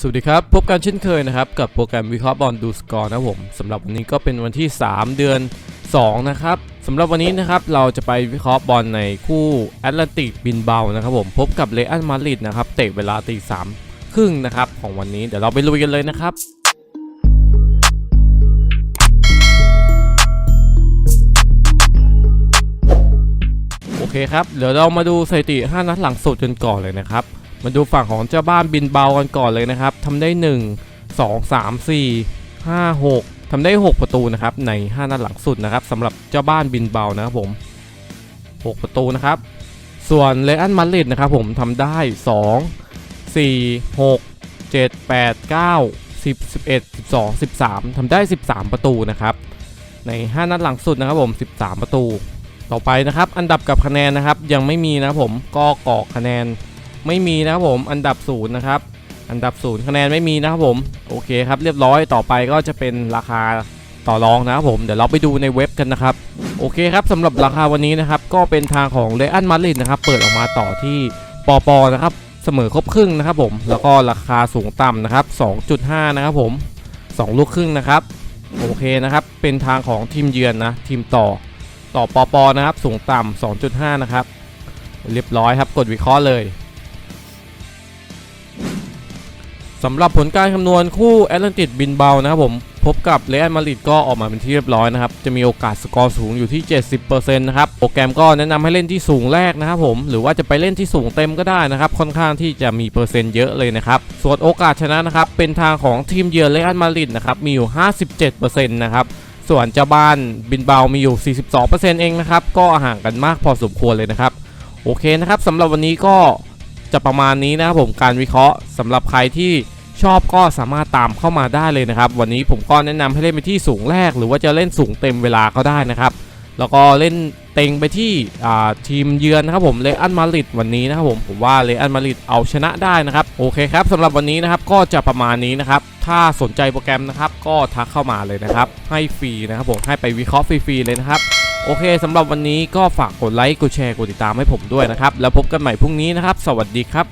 สวัสดีครับ พบกันเช่นเคยนะครับ กับโปรแกรมวิเคราะห์บอลดูสกอร์นะผมสำหรับวันนี้ก็เป็นวันที่ 3 เดือน 2 นะครับสำหรับวันนี้นะครับเราจะไปวิเคราะห์บอลในคู่แอตแลนติกบินเบานะครับผมพบกับเรอัลมาดริดนะครับเตะเวลาตีสามครึ่งนะครับของวันนี้เดี๋ยวเราไปลุยกันเลยนะครับโอเคครับเดี๋ยวเรามาดูสถิติ 5 นัดหลังสุดกันก่อนเลยนะครับ มาดูฝั่งของเจ้าบ้านบินเบากันก่อนเลยนะครับทำได้ 1 2 3 4 5 6ทำได้ 6 ประตูนะครับใน 5 นัดหลังสุดนะครับสำหรับเจ้าบ้านบินเบานะครับผม 6 ประตูนะครับ ส่วนเรอัลมาดริดนะครับผมทำได้ 2 4 6 7 8 9 10 11 12 13ทำได้ 13 ประตูนะครับใน 5 นัดหลังสุดนะครับผม 13 ประตู ต่อไปนะครับ อันดับกับคะแนนนะครับ ยังไม่มีนะครับผม ก็กอกคะแนน ไม่มีนะครับผมอันดับศูนย์นะครับอันดับศูนย์คะแนนไม่มีนะครับผมโอเคครับเรียบร้อยต่อไปก็จะเป็นราคาต่อรองนะครับผมเดี๋ยวเราไปดูในเว็บกันนะครับโอเคครับสำหรับราคาวันนี้นะครับก็เป็นทางของเรอัลมาริดนะครับเปิดออกมาต่อที่ปอปอนะครับเสมอครบครึ่งนะครับผมแล้วก็ราคาสูงต่ำนะครับ 2.5 นะครับผมสองลูกครึ่งนะครับโอเคนะครับเป็นทางของทีมเยือนนะทีมต่อต่อปอปอนะครับสูงต่ำ2.5 นะครับ เรียบร้อยครับกดวิเคราะห์เลย สำหรับผลการคำนวณคู่แอตแลนติกบินเบานะครับผมพบกับเรอัลมาดริดก็ออกมาเป็นที่เรียบร้อยนะครับ จะมีโอกาสสกอร์สูงอยู่ที่ 70%นะครับ โปรแกรมก็แนะนำให้เล่นที่สูงแรกนะครับผม หรือว่าจะไปเล่นที่สูงเต็มก็ได้นะครับ ค่อนข้างที่จะมีเปอร์เซ็นต์เยอะเลยนะครับ ส่วนโอกาสชนะนะครับ เป็นทางของทีมเยือนเรอัลมาดริดนะครับ มีอยู่ 57%นะครับส่วนเจ้าบ้านบินเบามีอยู่ 42%เองนะครับ ก็ห่างกันมากพอสมควรเลยนะครับ โอเคนะครับสำหรับวันนี้ก็ จะประมาณนี้นะครับผมการวิเคราะห์สำหรับใครที่ชอบก็สามารถตามเข้ามาได้เลยนะครับ วันนี้ผมก็แนะนำให้เล่นไปที่สูงแรก หรือว่าจะเล่นสูงเต็มเวลาก็ได้นะครับ แล้วก็เล่นเต็งไปที่ทีมเยือนนะครับผมเรอัลมาริดวันนี้นะครับผมผมว่าเรอัลมาริดเอาชนะได้นะครับโอเคครับสำหรับวันนี้นะครับก็จะประมาณนี้นะครับถ้าสนใจโปรแกรมนะครับก็ทักเข้ามาเลยนะครับให้ฟรีนะครับผมให้ไปวิเคราะห์ฟรีๆเลยนะครับ โอเคสำหรับวันนี้ก็ฝากกดไลค์กดแชร์กดติดตามให้ผมด้วยนะครับ แล้วพบกันใหม่พรุ่งนี้นะครับ สวัสดีครับ